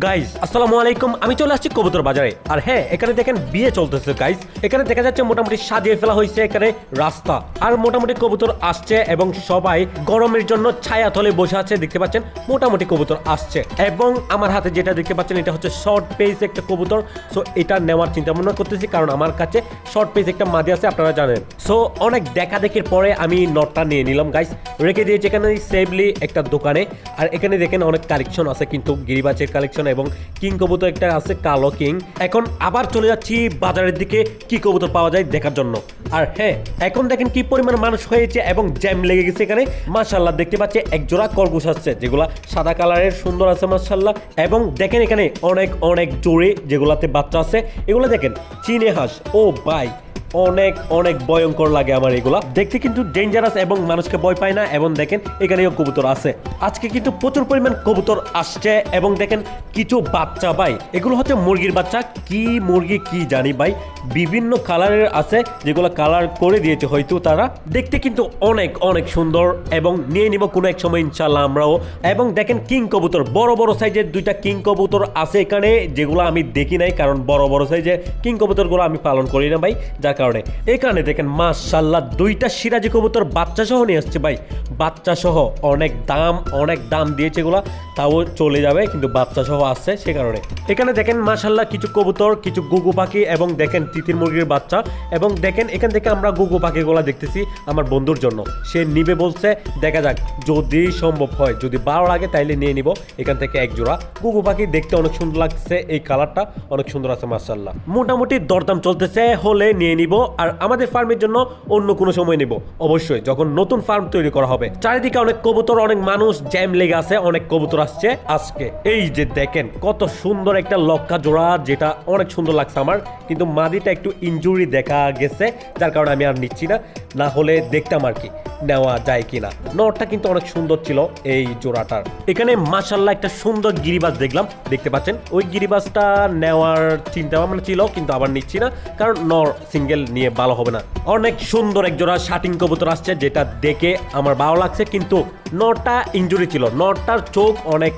Guys আসসালামু আলাইকুম। আমি চলে আসছি কবুতর বাজারে। আর হ্যাঁ এখানে দেখেন বিয়ে চলতেছে গাইস এখানে দেখা যাচ্ছে মোটামুটি সাজিয়ে ফেলা হয়েছে এখানে রাস্তা। আর মোটামুটি কবুতর আসছে এবং সবাই গরমের জন্য ছায়া তলে বসে আছে, দেখতে পাচ্ছেন? মোটামুটি কবুতর আসছে। এবং আমার হাতে যেটা দেখতে পাচ্ছেন, এটা হচ্ছে শর্ট পেজ একটা কবুতর। সো এটা নেওয়ার চিন্তা ভাবনা করতেছি, কারণ আমার কাছে শর্ট পেজ একটা মাদি আছে, আপনারা জানেন। সো অনেক দেখা দেখির পরে আমি নটটা নিয়ে নিলাম গাইস রেখে দিয়েছি এখানে সেফলি একটা দোকানে। আর এখানে দেখেন অনেক কালেকশন আছে, কিন্তু গিরিবাচের কালেকশন এবং কিং কবুতর একটা আছে কালো কিং। এখন আবার চলে যাচ্ছি বাজারের দিকে, কি কবুতর পাওয়া যায় দেখার জন্য। আর হ্যাঁ এখন দেখেন কি পরিমাণ মানুষ হয়েছে এবং জ্যাম লেগে গেছে এখানে। মাশাল্লাহ দেখতে পাচ্ছি এক জোড়া খরগোশ আসছে, যেগুলা সাদা কালারের, সুন্দর আছে মাশাল্লাহ এবং দেখেন এখানে অনেক অনেক জোরে যেগুলাতে বাচ্চা আছে, এগুলো দেখেন, চিনে হাঁস। ও বাই অনেক অনেক ভয়ঙ্কর লাগে আমার এগুলা। দেখতে কিন্তু ডেঞ্জারাস এবং মানুষকে ভয় পায় না। এবং দেখেন, এখানেও কবুতর আছে। আজকে কিন্তু প্রচুর পরিমাণ কবুতর আসছে এবং দেখেন, কিছু বাচ্চা ভাই, এগুলো হচ্ছে মুরগির বাচ্চা। কি মুরগি, কি জানি ভাই। বিভিন্ন কালারের আছে, যেগুলো কালার করে দিয়েছে হয়তো তারা। দেখতে কিন্তু অনেক অনেক সুন্দর এবং নিয়ে নিব কোনো এক সময় ইনশাল্লাহ আমরাও। এবং দেখেন কিং কবুতর, বড় বড় সাইজের দুইটা কিং কবুতর আছে এখানে, যেগুলো আমি দেখি নাই, কারণ বড় বড় সাইজের কিং কবুতরগুলো আমি পালন করি না ভাই। যার কারণে। এখানে দেখেন মাশাল্লাহ দুইটা সিরাজি কবুতর বাচ্চা সহ নিয়ে আসছে ভাই। বাচ্চা সহ অনেক দাম অনেক দাম দিয়েছে এগুলা, তাও চলে যাবে, কিন্তু বাচ্চা সহ আসছে সে কারণে। এখানে দেখেন মাশাল্লাহ কিছু কবুতর, কিছু গুগু পাখি এবং দেখেন তিতির মুরগির বাচ্চা। এবং দেখেন, এখান থেকে আমরা গুগু পাখিগুলো দেখতেছি আমার বন্ধুর জন্য। সে নিবে বলছে, দেখা যাক, যদি সম্ভব হয়, যদি ভালো লাগে, তাইলে নিয়ে নিব। এখান থেকে এক জোড়া। গুগু পাখি দেখতে অনেক সুন্দর লাগছে, এই কালারটা অনেক সুন্দর আছে মার্শাল্লাহ মোটামুটি দরদাম চলতেছে, হলে নিয়ে নিব, আর আমাদের ফার্মের জন্য অন্য কোনো সময় নিব। অবশ্যই, যখন নতুন ফার্ম তৈরি করা হবে চারিদিকে অনেক কবুতর, অনেক মানুষ জ্যাম লেগে আছে, অনেক কবুতর আসছে আজকে। এই যে দেখেন, কত সুন্দর একটা লক্কা জোড়া যেটা অনেক সুন্দর লাগছে আমার, কিন্তু মাদিটা একটু ইঞ্জুরি দেখা গেছে, যার কারণে আমি আর নিচ্ছি না। না হলে দেখতাম আর কি। নেওয়া যায় কিনা। নটটা কিন্তু অনেক সুন্দর ছিল এই জোড়াটার। এখানে মাশাল্লাহ একটা সুন্দর গিরিবাস দেখলাম। দেখতে পাচ্ছেন? ওই গিরিবাসটা নেওয়ার চিন্তা ভাবনা ছিল, কিন্তু আবার নিচ্ছি না, কারণ নর সিঙ্গেল নিয়ে ভালো হবে না। অনেক সুন্দর এক জোড়া শাটিং কবুতর আসছে, যেটা দেখে আমার ভালো লাগছে, কিন্তু নটটা ইঞ্জুরি ছিল। নটটার চোখ অনেক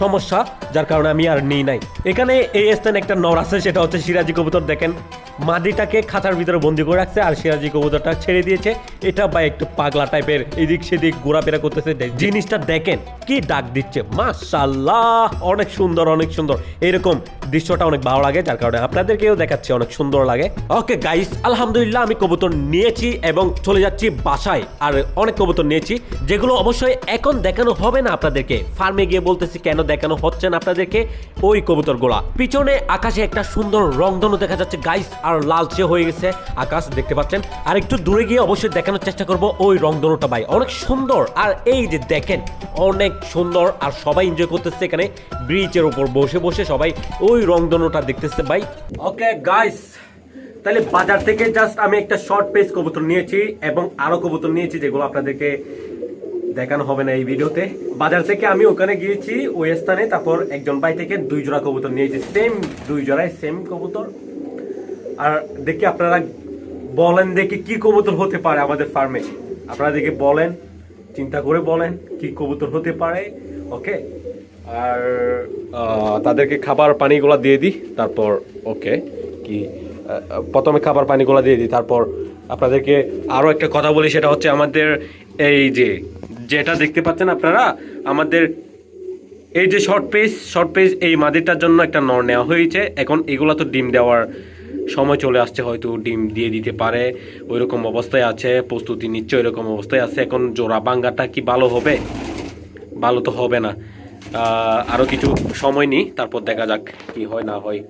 সমস্যা, যার কারণে আমি আর নিই নাই। এখানে এই স্থানে একটা নর আছে, সেটা হচ্ছে সিরাজি কবুতর। দেখেন, মাদিটাকে খাঁচার ভিতরে বন্দি করে রাখছে, আর সিরাজি কবুতরটা ছেড়ে দিয়েছে। এটা বা একটু পাগলা টাইপের এদিক সেদিক ঘোরাফেরা করতেছে। জিনিসটা দেখেন, কি ডাক দিচ্ছে। মাশাল্লাহ অনেক সুন্দর অনেক সুন্দর। এরকম দৃশ্যটা অনেক ভালো লাগে, যার কারণে আপনাদেরকেও দেখাচ্ছে, অনেক সুন্দর লাগে। ওকে গাইস আলহামদুলিল্লাহ আমি কবুতর নিয়েছি এবং চলে যাচ্ছি বাসায়। আর অনেক কবুতর নিয়েছি, যেগুলো অবশ্যই এখন দেখানো হবে না আপনাদেরকে। ফার্মে গিয়ে বলতেছি, কেন দেখানো হচ্ছে না আপনাদেরকে ওই কবুতরগুলা। পিছনে আকাশে একটা সুন্দর রংধনু দেখা যাচ্ছে গাইস আর লালচে হয়ে গেছে আকাশ, দেখতে পাচ্ছেন। আর একটু দূরে গিয়ে অবশ্যই দেখানোর চেষ্টা করব ওই রংধনুটা ভাই। অনেক সুন্দর। আর এই যে দেখেন, অনেক সুন্দর। আর সবাই এনজয় করতেছে এখানে। ব্রিজের উপর বসে বসে সবাই ওই রংধনুটা দেখতেছে ভাই। ওকে গাইস তাহলে বাজার থেকে জাস্ট আমি একটা শর্ট পেজ কবুতর নিয়েছি এবং আরও কবুতর নিয়েছি যেগুলো আপনাদেরকে দেখানো হবে না এই ভিডিওতে। বাজার থেকে আমি ওখানে গিয়েছি, ওই স্থানে। তারপর একজন ভাই থেকে দুই জোড়া কবুতর নিয়েছি। সেম দুই জোড়ায় সেম কবুতর। আর দেখি আপনারা বলেন দেখি কি কবুতর হতে পারে আমাদের ফার্মে। আপনারা দেখে বলেন, চিন্তা করে বলেন কি কবুতর হতে পারে, ওকে? আর তাদেরকে খাবার পানিগুলো দিয়ে দিই, তারপর, ওকে, কি প্রথমে খাবার পানিগুলো দিয়ে দিই, তারপর আপনাদেরকে আরও একটা কথা বলি, সেটা হচ্ছে আমাদের এই যে, যেটা দেখতে পাচ্ছেন আপনারা, আমাদের এই যে শর্ট পেজ শর্ট পেজ এই মাদিটার জন্য একটা নর নেওয়া হয়েছে, এখন এগুলো তো ডিম দেওয়ার সময় চলে আসছে হয়তো ডিম দিয়ে দিতে পারে ওই রকম অবস্থায় আছে প্রস্তুতি নিচ্ছে ওই রকম অবস্থায় আছে। এখন জোড়া বাঙ্গাটা কি ভালো হবে? ভালো তো হবে না। আরও কিছু সময় নিই তারপর দেখা যাক কি হয় না হয়।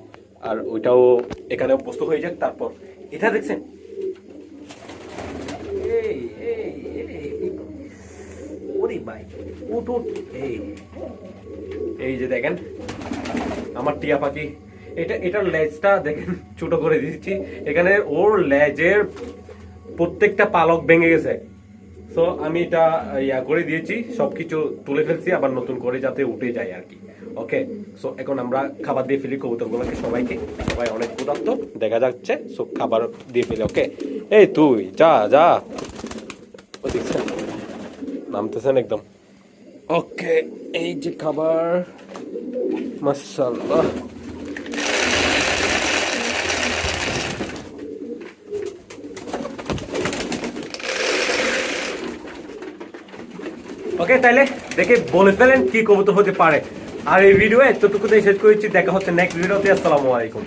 আর ওইটাও এখানে অভ্যস্ত হয়ে যাক তারপর। এটা দেখছেন? এই, যে দেখেন আমার টিয়া পাখি এটা, এটার লেজটা দেখেন, ছোট করে দিচ্ছি। এখানে ওর লেজের প্রত্যেকটা পালক ভেঙে গেছে। তো আমি এটা ইয়া করে দিয়েছি, সবকিছু তুলে ফেলছি, আবার নতুন করে যাতে উঠে যায় আর কি। ওকে সো এখন আমরা খাবার দিয়ে ফেলি কবুতরগুলোকে সবাইকে। সবাই অনেক ক্ষুধার্ত, দেখা যাচ্ছে। সো খাবার দিয়ে ফেলি ওকে এই তুই, যা যা। দেখছেন নামতেছেন একদম। ওকে এই যে খাবার, মাশাআল্লাহ। ওকে তাইলে দেখে বলে ফেলেন কি কবুতর হতে পারে। আর এই ভিডিও এতটুকুতেই শেষ করেছি, দেখা হচ্ছে নেক্সট ভিডিওতে আসসালামু আলাইকুম।